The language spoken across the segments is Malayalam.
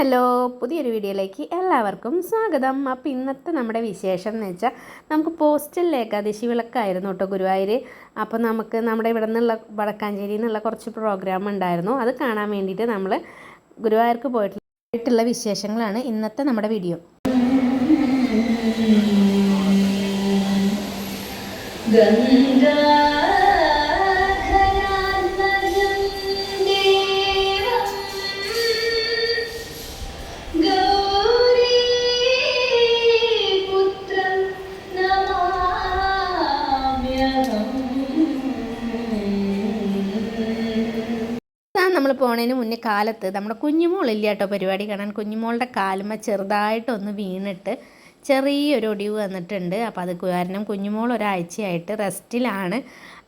ഹലോ പുതിയൊരു വീഡിയോയിലേക്ക് എല്ലാവർക്കും സ്വാഗതം. അപ്പോൾ ഇന്നത്തെ നമ്മുടെ വിശേഷം എന്ന് വെച്ചാൽ നമുക്ക് പോസ്റ്റൽ ഏകാദശി വിളക്കായിരുന്നു കേട്ടോ ഗുരുവായൂർ അപ്പോൾ നമുക്ക് നമ്മുടെ ഇവിടെ നിന്നുള്ള വടക്കാഞ്ചേരിയിൽ നിന്നുള്ള കുറച്ച് പ്രോഗ്രാം ഉണ്ടായിരുന്നു. അത് കാണാൻ വേണ്ടിയിട്ട് നമ്മൾ ഗുരുവായൂർക്ക് പോയിട്ടുള്ള വിശേഷങ്ങളാണ് ഇന്നത്തെ നമ്മുടെ വീഡിയോ. ഗംഗാധരാത്മജം പോണതിന് മുന്നേ കാലത്ത് നമ്മുടെ കുഞ്ഞുമോളില്ല കേട്ടോ പരിപാടി കാണാൻ. കുഞ്ഞുമോളുടെ കാലുമ്മ ചെറുതായിട്ടൊന്ന് വീണിട്ട് ചെറിയൊരു ഒടിവ് വന്നിട്ടുണ്ട്. അപ്പോൾ അത് കാരണം കുഞ്ഞുമോൾ ഒരാഴ്ചയായിട്ട് റെസ്റ്റിലാണ്.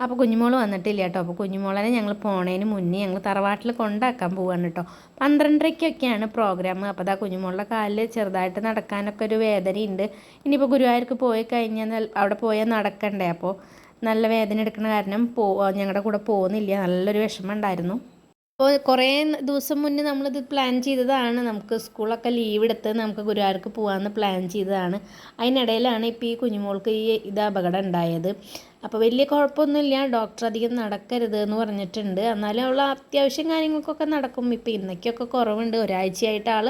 അപ്പോൾ കുഞ്ഞുമോൾ വന്നിട്ടില്ല കേട്ടോ അപ്പോൾ കുഞ്ഞുമോളനെ ഞങ്ങൾ പോണതിന് മുന്നേ ഞങ്ങൾ തറവാട്ടിൽ കൊണ്ടാക്കാൻ പോവാണ് കേട്ടോ പന്ത്രണ്ടരയ്ക്കൊക്കെയാണ് പ്രോഗ്രാം അപ്പോൾ അതാ കുഞ്ഞുമോളുടെ കാലിൽ ചെറുതായിട്ട് നടക്കാനൊക്കെ ഒരു വേദനയുണ്ട്. ഇനിയിപ്പോൾ ഗുരുവായൂർക്ക് പോയി കഴിഞ്ഞാൽ അവിടെ പോയാൽ നടക്കണ്ടേ? അപ്പോൾ നല്ല വേദന എടുക്കുന്ന കാരണം പോ ഞങ്ങളുടെ കൂടെ പോകുന്നില്ല. നല്ലൊരു വിഷമം ഉണ്ടായിരുന്നു. അപ്പോൾ കുറേ ദിവസം മുന്നേ നമ്മളിത് പ്ലാൻ ചെയ്തതാണ്. നമുക്ക് സ്കൂളൊക്കെ ലീവ് എടുത്ത് നമുക്ക് ഗുരുവായൂർക്ക് പോകാമെന്ന് പ്ലാൻ ചെയ്തതാണ്. അതിനിടയിലാണ് ഇപ്പോൾ ഈ കുഞ്ഞുമോൾക്ക് ഈ ഇത് അപകടം ഉണ്ടായത് അപ്പോൾ വലിയ കുഴപ്പമൊന്നുമില്ല ഡോക്ടർ അധികം നടക്കരുത് എന്ന് പറഞ്ഞിട്ടുണ്ട്. എന്നാലും അവൾ അത്യാവശ്യം കാര്യങ്ങൾക്കൊക്കെ നടക്കും. ഇപ്പോൾ ഇന്നൊക്കെയൊക്കെ കുറവുണ്ട്. ഒരാഴ്ചയായിട്ട് ആൾ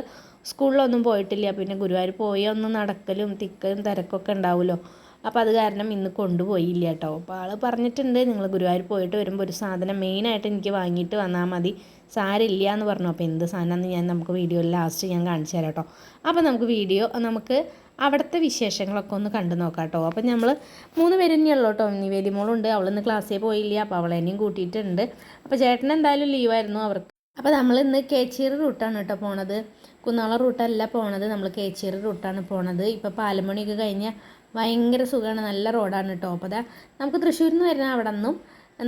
സ്കൂളിലൊന്നും പോയിട്ടില്ല. പിന്നെ ഗുരുവായൂർ പോയി ഒന്ന് നടക്കലും തിക്കലും തിരക്കൊക്കെ ഉണ്ടാവുമല്ലോ അപ്പോൾ അത് കാരണം ഇന്ന് കൊണ്ടുപോയില്ല കേട്ടോ അപ്പോൾ ആൾ പറഞ്ഞിട്ടുണ്ട് നിങ്ങൾ ഗുരുവായൂർ പോയിട്ട് വരുമ്പോൾ ഒരു സാധനം മെയിനായിട്ട് എനിക്ക് വാങ്ങിയിട്ട് വന്നാൽ മതി. സാരില്ല എന്ന് പറഞ്ഞു. അപ്പോൾ എന്ത് സാധനമെന്ന് ഞാൻ നമുക്ക് വീഡിയോയിൽ ലാസ്റ്റ് ഞാൻ കാണിച്ചു തരാം കേട്ടോ അപ്പോൾ നമുക്ക് വീഡിയോ നമുക്ക് അവിടുത്തെ വിശേഷങ്ങളൊക്കെ ഒന്ന് കണ്ടു നോക്കാം കേട്ടോ അപ്പോൾ നമ്മൾ മൂന്ന് പേര് തന്നെയുള്ളൂ കേട്ടോ നിവേദി മോളുണ്ട് അവളിന്ന് ക്ലാസ്സിൽ പോയില്ല അപ്പോൾ അവളെന്നെയും കൂട്ടിയിട്ടുണ്ട്. അപ്പോൾ ചേട്ടൻ എന്തായാലും ലീവായിരുന്നു അവർക്ക്. അപ്പോൾ നമ്മൾ ഇന്ന് കേച്ചേരി റൂട്ടാണ് കേട്ടോ പോണത്. കുന്നാള റൂട്ടല്ല പോണത്. നമ്മൾ കേച്ചേരി റൂട്ടാണ് പോണത്. ഇപ്പോൾ പാലമണിയൊക്കെ കഴിഞ്ഞാൽ ഭയങ്കര സുഖമാണ് നല്ല റോഡാണ് കേട്ടോ അപ്പോൾ അതാ നമുക്ക് തൃശ്ശൂരിൽ നിന്ന് വരുന്ന അവിടെ നിന്നും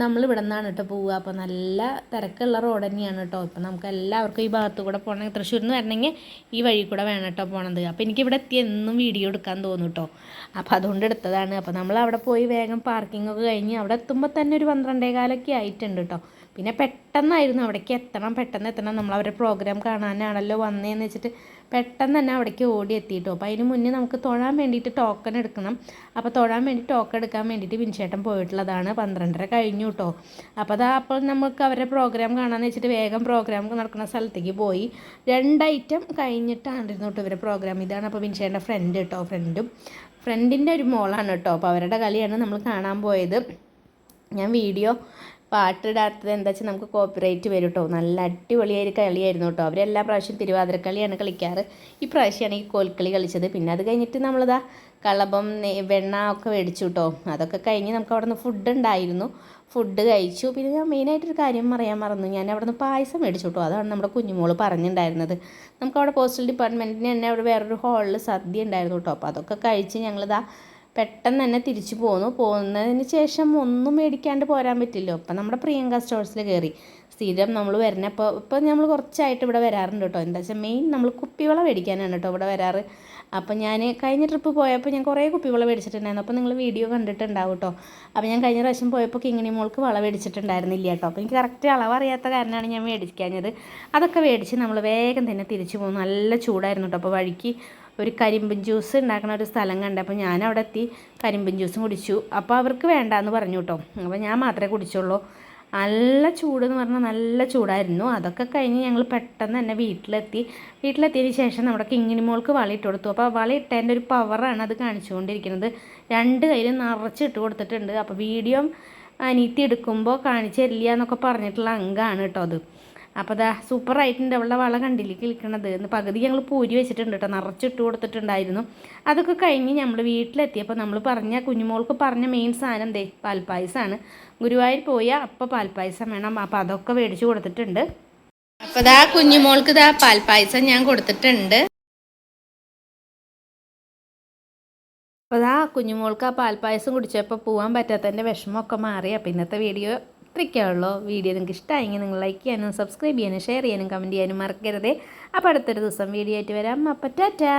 നമ്മൾ ഇവിടെ നിന്നാണ് കേട്ടോ പോവുക. അപ്പോൾ നല്ല തിരക്കുള്ള റോഡ് തന്നെയാണ് കേട്ടോ ഇപ്പം നമുക്ക് എല്ലാവർക്കും ഈ ഭാഗത്ത് കൂടെ പോകണമെങ്കിൽ തൃശ്ശൂരിൽ നിന്ന് വരണമെങ്കിൽ ഈ വഴി കൂടെ വേണം കേട്ടോ പോണത്. അപ്പോൾ എനിക്ക് ഇവിടെ എത്തി എന്നും വീഡിയോ എടുക്കാൻ തോന്നും കേട്ടോ അപ്പോൾ അതുകൊണ്ട് എടുത്തതാണ്. അപ്പോൾ നമ്മൾ അവിടെ പോയി വേഗം പാർക്കിംഗ് ഒക്കെ കഴിഞ്ഞ് അവിടെ എത്തുമ്പോൾ തന്നെ ഒരു പന്ത്രണ്ടേ കാലൊക്കെ ആയിട്ടുണ്ട് കേട്ടോ പിന്നെ പെട്ടെന്നായിരുന്നു അവിടേക്ക് എത്തണം. പെട്ടെന്ന് എത്തണം. നമ്മൾ അവരുടെ പ്രോഗ്രാം കാണാനാണല്ലോ വന്നതെന്ന് വെച്ചിട്ട് പെട്ടെന്ന് തന്നെ അവിടേക്ക് ഓടി എത്തിയിട്ടോ അപ്പോൾ അതിന് മുന്നേ നമുക്ക് തൊഴാൻ വേണ്ടിയിട്ട് ടോക്കൺ എടുക്കണം. അപ്പോൾ തൊഴാൻ വേണ്ടി ടോക്കൺ എടുക്കാൻ വേണ്ടിയിട്ട് വിൻചേട്ടൻ പോയിട്ടുള്ളതാണ്. പന്ത്രണ്ടര കഴിഞ്ഞു കേട്ടോ അപ്പോൾ അതാ അപ്പോൾ നമുക്ക് അവരുടെ പ്രോഗ്രാം കാണാമെന്ന് വെച്ചിട്ട് വേഗം പ്രോഗ്രാം നടക്കുന്ന സ്ഥലത്തേക്ക് പോയി. രണ്ട് ഐറ്റം കഴിഞ്ഞിട്ടാണ്ടിരുന്നു കേട്ടോ ഇവരുടെ പ്രോഗ്രാം ഇതാണ് അപ്പോൾ വിൻചേട്ടന്റെ ഫ്രണ്ട് കേട്ടോ ഫ്രണ്ടും ഫ്രണ്ടിന്റെ ഒരു മോളാണ് കേട്ടോ അപ്പോൾ അവരുടെ കളിയാണ് നമ്മൾ കാണാൻ പോയത്. ഞാൻ വീഡിയോ പാട്ടിടാത്തത് എന്താ വെച്ചാൽ നമുക്ക് കോപ്പിറൈറ്റ് വരും കേട്ടോ നല്ല അടിപൊളിയായ കളിയായിരുന്നു കേട്ടോ അവരെല്ലാ പ്രാവശ്യം തിരുവാതിരക്കളിയാണ് കളിക്കാറ്. ഈ പ്രാവശ്യമാണ് ഈ കോൽക്കളി കളിച്ചത്. പിന്നെ അത് കഴിഞ്ഞിട്ട് നമ്മളിതാ കളഭം വെണ്ണ ഒക്കെ മേടിച്ചു കേട്ടോ അതൊക്കെ കഴിഞ്ഞ് നമുക്ക് അവിടെ നിന്ന് ഫുഡ് ഉണ്ടായിരുന്നു. ഫുഡ് കഴിച്ചു. പിന്നെ ഞാൻ മെയിനായിട്ടൊരു കാര്യം പറയാൻ മറന്നു. ഞാൻ അവിടെ നിന്ന് പായസം മേടിച്ചു കേട്ടോ അതാണ് നമ്മുടെ കുഞ്ഞുമോൾ പറഞ്ഞിട്ടുണ്ടായിരുന്നത് നമുക്ക് അവിടെ പോസ്റ്റൽ ഡിപ്പാർട്ട്മെന്റിന് തന്നെ അവിടെ വേറൊരു ഹാളിൽ സദ്യ ഉണ്ടായിരുന്നു കേട്ടോ അപ്പോൾ അതൊക്കെ കഴിച്ച് ഞങ്ങളിതാ പെട്ടെന്ന് തന്നെ തിരിച്ചു പോന്നു. പോകുന്നതിന് ശേഷം ഒന്നും മേടിക്കാണ്ട് പോരാൻ പറ്റില്ല അപ്പം നമ്മുടെ പ്രിയങ്ക സ്റ്റോഴ്സിൽ കയറി സ്ഥിരം നമ്മൾ വരുന്നപ്പോൾ ഇപ്പോൾ നമ്മൾ കുറച്ചായിട്ട് ഇവിടെ വരാറുണ്ട് കേട്ടോ എന്താ വെച്ചാൽ മെയിൻ നമ്മൾ കുപ്പിവെള്ളം മേടിക്കാനാണ് കേട്ടോ ഇവിടെ വരാറ്. അപ്പോൾ ഞാൻ കഴിഞ്ഞ ട്രിപ്പ് പോയപ്പോൾ ഞാൻ കുറേ കുപ്പിവെള്ളം മേടിച്ചിട്ടുണ്ടായിരുന്നു. അപ്പോൾ നിങ്ങൾ വീഡിയോ കണ്ടിട്ടുണ്ടാവും കേട്ടോ അപ്പോൾ ഞാൻ കഴിഞ്ഞ പ്രാവശ്യം പോയപ്പോൾ കിങ്ങിണി മോൾക്ക് വള മേടിച്ചിട്ടുണ്ടായിരുന്നില്ല കേട്ടോ അപ്പോൾ എനിക്ക് കറക്റ്റ് അളവറിയാത്ത കാരണമാണ് ഞാൻ മേടിക്കാഞ്ഞത്. അതൊക്കെ മേടിച്ച് നമ്മൾ വേഗം തന്നെ തിരിച്ചു പോകും നല്ല ചൂടായിരുന്നു കേട്ടോ അപ്പോൾ വഴിക്ക് ഒരു കരിമ്പൻ ജ്യൂസ് ഉണ്ടാക്കുന്ന ഒരു സ്ഥലം കണ്ട് അപ്പോൾ ഞാൻ അവിടെ എത്തി കരിമ്പൻ ജ്യൂസും കുടിച്ചു. അപ്പോൾ അവർക്ക് വേണ്ടാന്ന് പറഞ്ഞു കേട്ടോ അപ്പോൾ ഞാൻ മാത്രമേ കുടിച്ചുള്ളൂ. നല്ല ചൂട് എന്ന് പറഞ്ഞാൽ നല്ല ചൂടായിരുന്നു. അതൊക്കെ കഴിഞ്ഞ് ഞങ്ങൾ പെട്ടെന്ന് തന്നെ വീട്ടിലെത്തി. വീട്ടിലെത്തിയതിന് ശേഷം നമ്മുടെ കിങ്ങിണി മോൾക്ക് വള കൊടുത്തു അപ്പോൾ വള ഇട്ടതിന്റെ ഒരു പവറാണ് അത് കാണിച്ചുകൊണ്ടിരിക്കുന്നത്. രണ്ട് കയ്യിലും നിറച്ചിട്ട് കൊടുത്തിട്ടുണ്ട്. അപ്പോൾ വീഡിയോ അനീത്തി എടുക്കുമ്പോൾ കാണിച്ചു തരില്ല എന്നൊക്കെ പറഞ്ഞിട്ടുള്ള അംഗമാണ് കേട്ടോ അത്. അപ്പോൾ ദാ സൂപ്പറായിട്ടുണ്ട്. അവളുടെ വള കണ്ടില്ലേ? കിളിക്കണത്. എന്ന് പകുതി ഞങ്ങൾ പൂരി വെച്ചിട്ടുണ്ട് കേട്ടോ നിറച്ചിട്ട് കൊടുത്തിട്ടുണ്ടായിരുന്നു. അതൊക്കെ കഴിഞ്ഞ് നമ്മൾ വീട്ടിലെത്തിയപ്പോൾ നമ്മൾ പറഞ്ഞ കുഞ്ഞുമോൾക്ക് പറഞ്ഞ മെയിൻ സാധനം ദേ പാൽപ്പായസമാണ് ഗുരുവായൂർ പോയാൽ അപ്പോൾ പാൽപ്പായസം വേണം. അപ്പോൾ അതൊക്കെ മേടിച്ച് കൊടുത്തിട്ടുണ്ട്. അപ്പോൾ ദാ കുഞ്ഞുമോൾക്ക് ദാ പാൽപ്പായസം ഞാൻ കൊടുത്തിട്ടുണ്ട്. അപ്പോൾ ദാ കുഞ്ഞുമോൾക്ക് ആ പാൽപ്പായസം കുടിച്ചപ്പോൾ പോകാൻ പറ്റാത്തതിന്റെ വിഷമമൊക്കെ മാറി. അപ്പോൾ ഇന്നത്തെ വീഡിയോ ഇത്രയ്ക്കേ ഉള്ളൂ വീഡിയോ നിങ്ങൾക്ക് ഇഷ്ടമായെങ്കിൽ നിങ്ങൾ ലൈക്ക് ചെയ്യാനും സബ്സ്ക്രൈബ് ചെയ്യാനും ഷെയർ ചെയ്യാനും കമന്റ് ചെയ്യാനും മറക്കരുതേ. അപ്പോൾ അടുത്തൊരു ദിവസം വീഡിയോ ആയിട്ട് വരാം. അപ്പം ടാറ്റാ.